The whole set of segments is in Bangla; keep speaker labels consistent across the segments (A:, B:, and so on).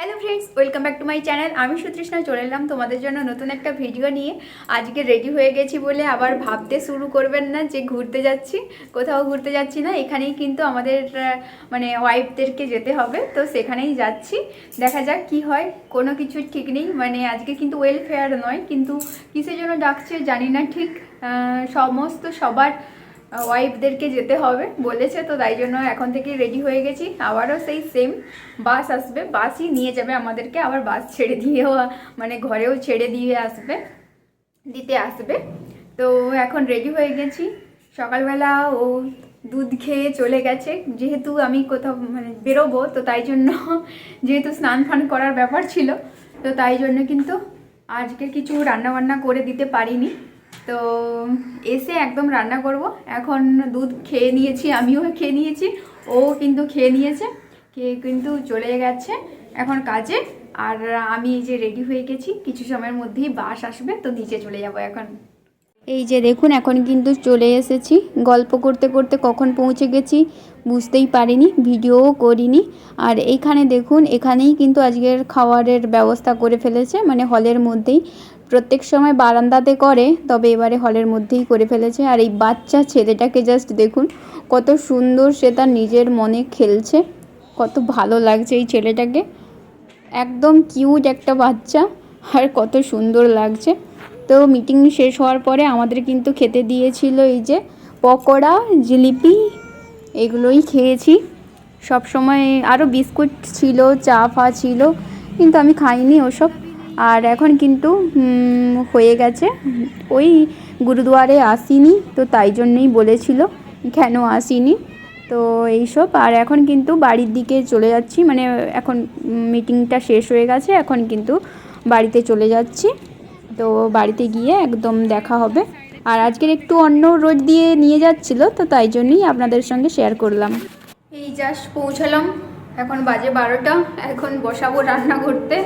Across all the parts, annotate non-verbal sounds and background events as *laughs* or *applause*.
A: Hello friends welcome back to my channel আমি সুতৃষ্ণা, চলে এলাম তোমাদের জন্য নতুন একটা ভিডিও নিয়ে। আজকে রেডি হয়ে গেছি বলে আবার ভাবতে শুরু করবেন না যে ঘুরতে যাচ্ছি। কোথাও ঘুরতে যাচ্ছি না, এখানেই কিন্তু আমাদের মানে ওয়াইফদেরকে যেতে হবে, তো সেখানেই যাচ্ছি। দেখা যাক কি হয়, কোনো কিছু ঠিক নেই। মানে আজকে কিন্তু ওয়েলফেয়ার নয়, কিন্তু কিসের জন্য ডাকছে জানি না ঠিক। সমস্ত সবার ওয়াইফদেরকে যেতে হবে, বলেছে, তো তাই জন্য এখন থেকে রেডি হয়ে গেছি। আবারও সেই সেম বাস আসবে বাসই নিয়ে যাবে আমাদেরকে, আবার বাস ছেড়ে দিয়েও মানে ঘরেও ছেড়ে দিয়ে আসবে, দিতে আসবে। তো এখন রেডি হয়ে গেছি। সকালবেলা ও দুধ খেয়ে চলে গেছে। যেহেতু আমি কোথাও মানে বেরোবো, তো তাই জন্য *laughs* যেহেতু স্নান ফান করার ব্যাপার ছিল, তো তাই জন্য কিন্তু আজকে কিছু রান্না বান্না করে দিতে পারিনি। তো এসে একদম রান্না করব। এখন দুধ খেয়ে নিয়েছি, আমিও খেয়ে নিয়েছি, ও কিন্তু খেয়ে নিয়েছে, খেয়ে কিন্তু চলে গেছে এখন কাজে। আর আমি যে রেডি হয়ে গেছি, কিছু সময়ের মধ্যেই বাস আসবে, তো নিচে চলে যাব এখন। এই যে দেখুন, এখন কিন্তু চলে এসেছি। গল্প করতে করতে কখন পৌঁছে গেছি বুঝতেই পারিনি, ভিডিওও করিনি। আর এইখানে দেখুন, এখানেই কিন্তু আজকের খাবারের ব্যবস্থা করে ফেলেছে মানে হলের মধ্যেই। প্রত্যেক সময় বারান্দাতে করে, তবে এবারে হলের মধ্যেই করে ফেলেছে। আর এই বাচ্চা ছেলেটাকে জাস্ট দেখুন, কত সুন্দর সে তার নিজের মনে খেলছে, কত ভালো লাগছে এই ছেলেটাকে। একদম কিউট একটা বাচ্চা, আর কত সুন্দর লাগছে। তো মিটিং শেষ হওয়ার পরে আমাদের কিন্তু খেতে দিয়েছিল এই যে পকোড়া, জিলিপি, এগুলোই খেয়েছি। সব সময় আরও বিস্কুট ছিল চা ফা ছিল, কিন্তু আমি খাইনি ওসব। আর এখন কিন্তু হয়ে গেছে। ওই গুরুদুয়ারে আসিনি, তো তাই জন্যই বলেছিল, কেন আসিনি? তো এইসব, আর এখন কিন্তু বাড়ির দিকে চলে যাচ্ছি মানে এখন মিটিংটা শেষ হয়ে গেছে, এখন কিন্তু বাড়িতে চলে যাচ্ছি। তো বাড়িতে গিয়ে একদম দেখা হবে। আর আজকের একটু অন্য রোড দিয়ে নিয়ে যাচ্ছিল, তো তাই জন্যই আপনাদের সঙ্গে শেয়ার করলাম। এই জাস্ট পৌঁছালাম, এখন বাজে বারোটা, এখন বসাবো রান্না করতে।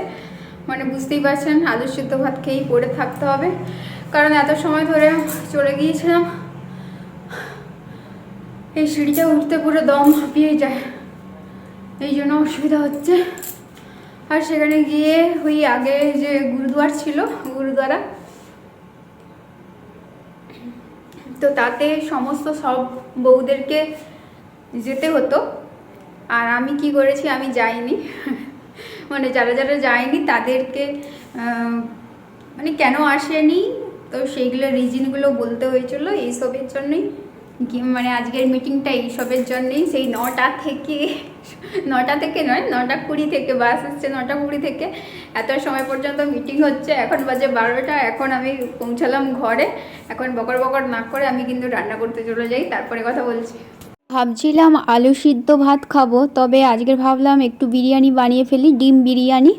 A: মানে বুঝতেই পারছেন আলু সিদ্ধ ভাত খেয়েই পড়ে থাকতে হবে। কারণ এত সময় ধরে চলে গিয়েছিলাম, এই সিঁড়িটা উঠতে পুরো দম হাঁপিয়ে যায়। এই জন্য অসুবিধা হচ্ছে। আর সেখানে গিয়ে ওই আগে যে গুরুদুয়ার ছিল, গুরুদ্বারা, তো তাতে সমস্ত সব বউদেরকে যেতে হতো। আর আমি কি করেছি, আমি যাইনি। মানে যারা যারা যায়নি তাদেরকে মানে কেন আসেনি? তো সেইগুলো রিজনগুলো বলতে হয়েছিল এইসবের জন্যই। মানে আজকের মিটিংটা এইসবের জন্যই। সেই নটা থেকে নটা থেকে নয়, নটা কুড়ি থেকে বাস আসছে নটা কুড়ি থেকে। এত সময় পর্যন্ত মিটিং হচ্ছে। এখন বাজে বারোটা, এখন আমি পৌঁছালাম ঘরে। এখন বকর বকর না করে আমি কিন্তু রান্না করতে চলে যাই। তারপরে কথা বলছি। ভাবছিলাম আলু সিদ্ধ ভাত খাব, তবে আজকের ভাবলাম একটু বিরিয়ানি বানিয়ে ফেলি, ডিম বিরিয়ানি।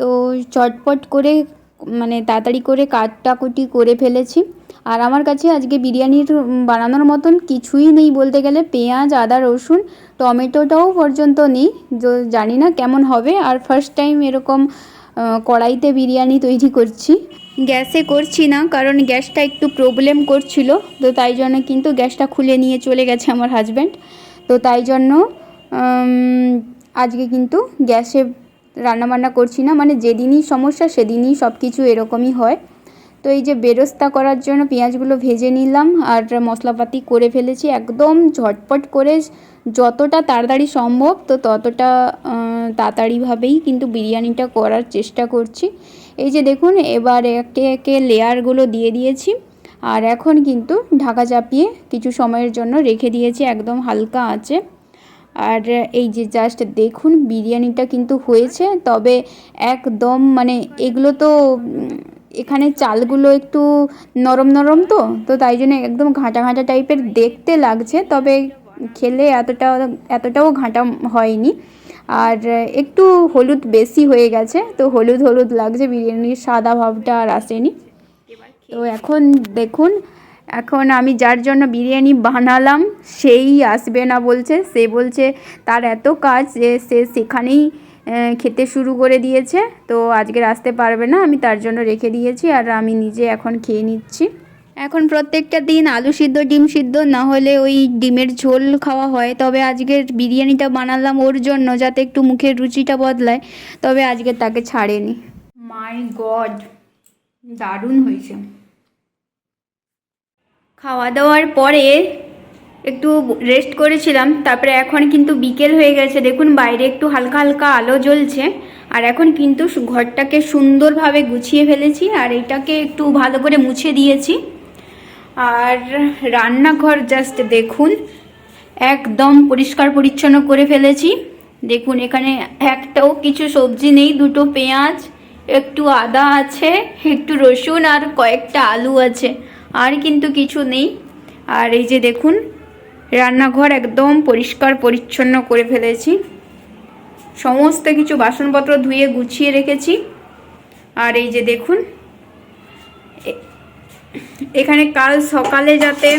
A: তো চটপট করে মানে তাড়াতাড়ি করে কাটাকুটি করে ফেলেছি। আর আমার কাছে আজকে বিরিয়ানির বানানোর মতন কিছুই নেই বলতে গেলে, পেঁয়াজ, আদা, রসুন, টমেটোটাও পর্যন্ত নেই। জানি না কেমন হবে। আর ফার্স্ট টাইম এরকম কড়াইতে বিরিয়ানি তৈরি করছি। গ্যাসে করছি না, কারণ গ্যাসটা একটু প্রবলেম করছিল। তো তাই জন্য কিন্তু গ্যাসটা খুলে নিয়ে চলে গেছে আমার হাজব্যান্ড তো তাই জন্য আজকে কিন্তু গ্যাসে রান্নাবান্না করছি না। মানে যেদিনই সমস্যা সেদিনই সব কিছু এরকমই হয়। তো এই যে বেরস্তা করার জন্য পেঁয়াজগুলো ভেজে নিলাম, আর মশলাপাতি করে ফেলেছি একদম ঝটপট করে। যতটা তাড়াতাড়ি সম্ভব, তো ততটা তাড়াতাড়িভাবেই কিন্তু বিরিয়ানিটা করার চেষ্টা করছি। এই যে দেখুন, এবার একে একে লেয়ারগুলো দিয়ে দিয়েছি। আর এখন কিন্তু ঢাকা চাপিয়ে কিছু সময়ের জন্য রেখে দিয়েছি, একদম হালকা আছে আর এই যে জাস্ট দেখুন, বিরিয়ানিটা কিন্তু হয়েছে, তবে একদম মানে এগুলো তো এখানে চালগুলো একটু নরম নরম তো তো তাই জন্য একদম ঘাঁটা ঘাঁটা টাইপের দেখতে লাগছে, তবে খেলে এতটা এতটাও ঘাঁটা হয়নি। একটু হলুদ বেশি হয়ে গেছে, তো হলুদ হলুদ লাগছে, বিরিয়ানির সাদা ভাবটা আর আসেনি। তো এখন দেখুন, এখন আমি যার জন্য বিরিয়ানি বানালাম, সেই আসবে না বলছে, সে বলছে তার এত কাজ যে সে সেখানেই খেতে শুরু করে দিয়েছে, তো আজকে আসতে পারবে না, আমি তার জন্য রেখে দিয়েছি আর আমি নিজে এখন খেয়ে নিচ্ছি। এখন প্রত্যেকটা দিন আলু সিদ্ধ, ডিম সিদ্ধ, না হলে ওই ডিমের ঝোল খাওয়া হয়। তবে আজকের বিরিয়ানিটা বানালাম ওর জন্য যাতে একটু মুখের রুচিটা বদলায়। তবে আজকে তাকে ছাড়েনি। মাই গড, দারুণ হয়েছে। খাওয়া দাওয়ার পরে একটু রেস্ট করেছিলাম, তারপরে এখন কিন্তু বিকেল হয়ে গেছে। দেখুন, বাইরে একটু হালকা হালকা আলো জ্বলছে। আর এখন কিন্তু ঘরটাকে সুন্দরভাবে গুছিয়ে ফেলেছি, আর এটাকে একটু ভালো করে মুছে দিয়েছি। আর রান্নাঘর জাস্ট দেখুন। একদম পরিষ্কার পরিচ্ছন্ন করে ফেলেছি। দেখুন, এখানে একটাও কিছু সবজি নেই, দুটো পেঁয়াজ, একটু আদা আছে, একটু রসুন আর কয়েকটা আলু আছে, আর কিন্তু কিছু নেই। আর এই যে দেখুন, রান্নাঘর একদম পরিষ্কার পরিচ্ছন্ন করে ফেলেছি। সমস্ত কিছু বাসনপত্র ধুয়ে গুছিয়ে রেখেছি। আর এই যে দেখুন এখানে কাল সকালে যাতে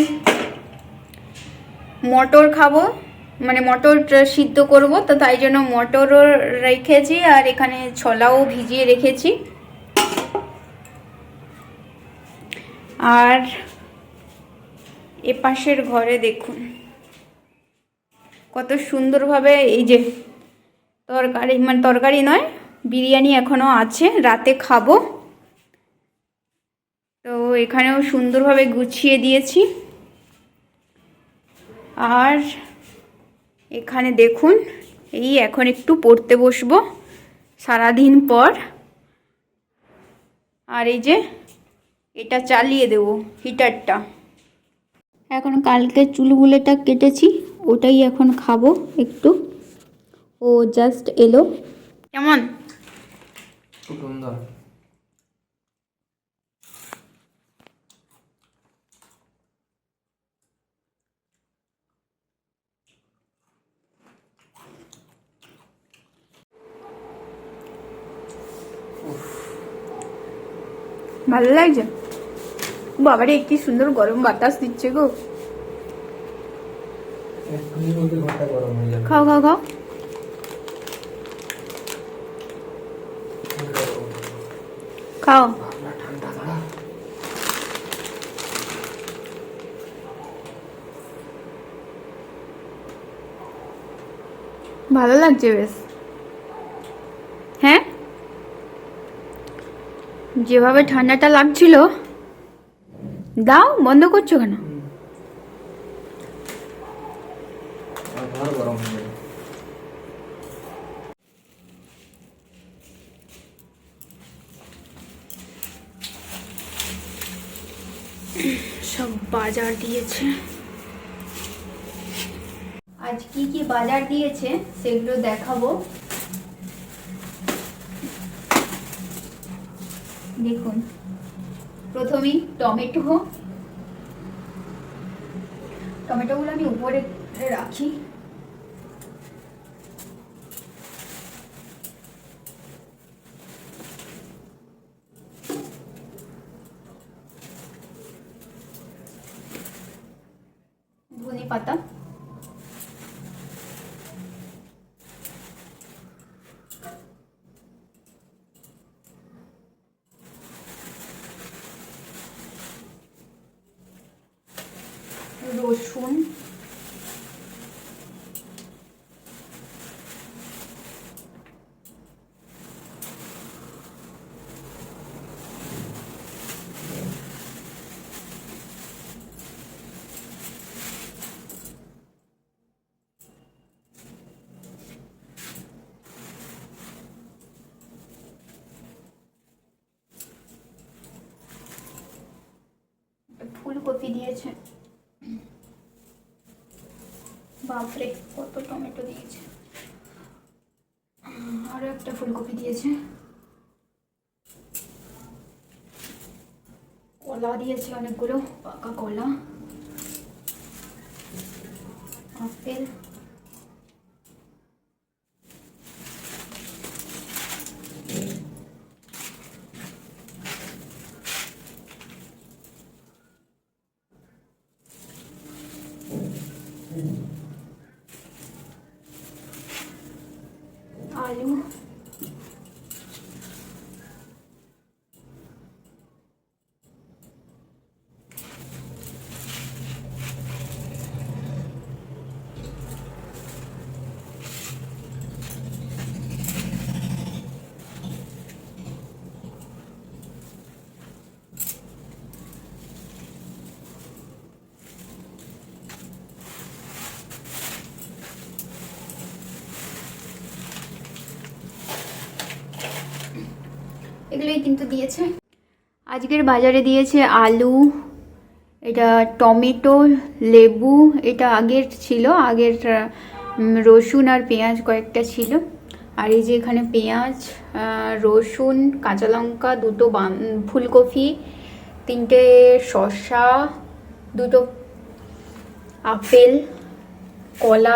A: মটর খাব মানে মটর সিদ্ধ করব, তো তাই জন্য মটরও রেখেছি আর এখানে ছোলাও ভিজিয়ে রেখেছি। আর এপাশের ঘরে দেখুন, কত সুন্দরভাবে এই যে তরকারি মানে তরকারি নয়, বিরিয়ানি এখনও আছে, রাতে খাব। এখানেও সুন্দরভাবে গুছিয়ে দিয়েছি। আর এখানে দেখুন, এই এখন একটু পড়তে বসবো সারাদিন পর। আর এই যে এটা চালিয়ে দেবো হিটারটা। এখন কালকে চুলগুলোটা কেটেছি, ওটাই এখন খাব একটু। ও জাস্ট এলো। কেমন?
B: সুন্দর।
A: ভালো লাগছে? বাবারে, কি সুন্দর গরম বাতাস দিচ্ছে গো। খাও খাও খাও। খাও। ভালো লাগছে বেশ হ্যাঁ যেভাবে ঠান্ডাটা লাগছিল দাও বন্ধ করছ কেন? সব বাজার দিয়েছে। আজ কি কি বাজার দিয়েছে সেগুলো দেখাবো। দেখুন। প্রথমেই টমেটো। টমেটোগুলো আমি উপরে রাখি। ধনে পাতা রসুন ফুলকপি দিয়েছে। বাপরে, কত টমেটো দিয়েছে। আরও একটা ফুলকপি দিয়েছে। কলা দিয়েছে অনেকগুলো, পাকা কলা। আপেল। আলু এগুলোই কিন্তু দিয়েছে। আজকের বাজারে দিয়েছে আলু, এটা টমেটো, লেবু, এটা আগের ছিল, আগের রসুন আর পেঁয়াজ কয়েকটা ছিল। আর এই যে এখানে পেঁয়াজ রসুন, কাঁচা লঙ্কা, দুটো ফুলকপি, তিনটে শসা, দুটো আপেল, কলা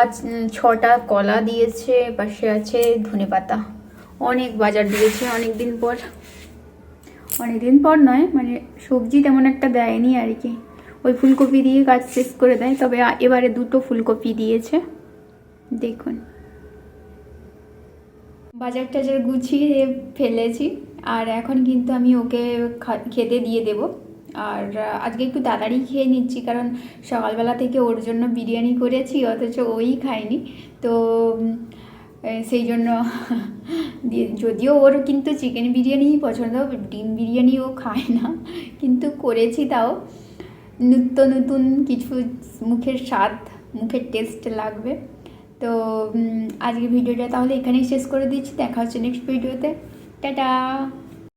A: ছটা কলা দিয়েছে, পাশে আছে ধনেপাতা। অনেক বাজার দিয়েছে অনেক দিন পর। অনেকদিন পর নয় মানে সবজি তেমন একটা দেয়নি আর কি। ওই ফুলকপি দিয়ে কাজ শেষ করে দেয়, তবে এবারে দুটো ফুলকপি দিয়েছে। দেখুন। বাজার টাজার গুছিয়ে ফেলেছি, আর এখন কিন্তু আমি ওকে খেতে দিয়ে দেব। আর আজকে একটু তাড়াতাড়ি খেয়ে নিচ্ছি, কারণ সকালবেলা থেকে ওর জন্য বিরিয়ানি করেছি, অথচ ওই খায়নি। তো সেই জন্য *laughs* যদিও ওর কিন্তু চিকেন বিরিয়ানিই পছন্দ, ডিম বিরিয়ানি ও খায় না, কিন্তু করেছি তাও। নিত্য নতুন কিছু মুখের স্বাদ, মুখের টেস্ট লাগবে। তো আজকে ভিডিওটা তাহলে এখানেই শেষ করে দিচ্ছি, দেখা হচ্ছে নেক্সট ভিডিওতে টাটা!